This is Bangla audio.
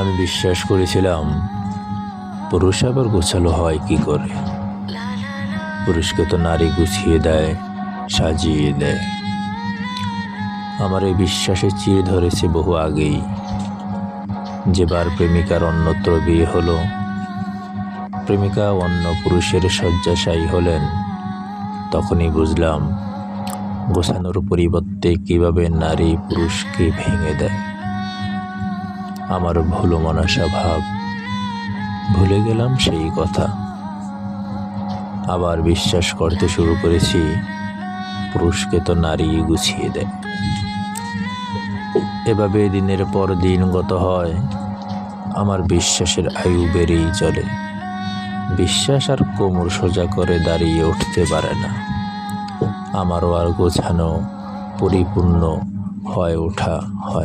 আমি বিশ্বাস করেছিলাম পুরুষ আবার গোছালো হয় কি করে? পুরুষকে তো নারী গুছিয়ে দেয়, সাজিয়ে দেয়। আমার এই বিশ্বাসে চিড় ধরেছে বহু আগেই যেবার প্রেমিকার অন্যত্র বিয়ে হলো। প্রেমিকা অন্য পুরুষের শয্যাশায়ী হলেন, তখনই বুঝলাম গোছানোর পরিবর্তে কীভাবে নারী পুরুষকে ভেঙে দেয়। আমার ভুলো মনসা ভাব। ভুলে গেলাম সেই কথা। আবার বিশ্বাস করতে শুরু করেছি, পুরুষকে তো নারী গুছিয়ে দেয়। এভাবে দিনের পর দিন গত হয়, আমার বিশ্বাসের আয়ু বেড়েই চলে। বিশ্বাস আর কোমর সোজা করে দাঁড়িয়ে উঠতে পারে না। আমারও আর গোছানো, পরিপূর্ণ হয়ে ওঠা হয়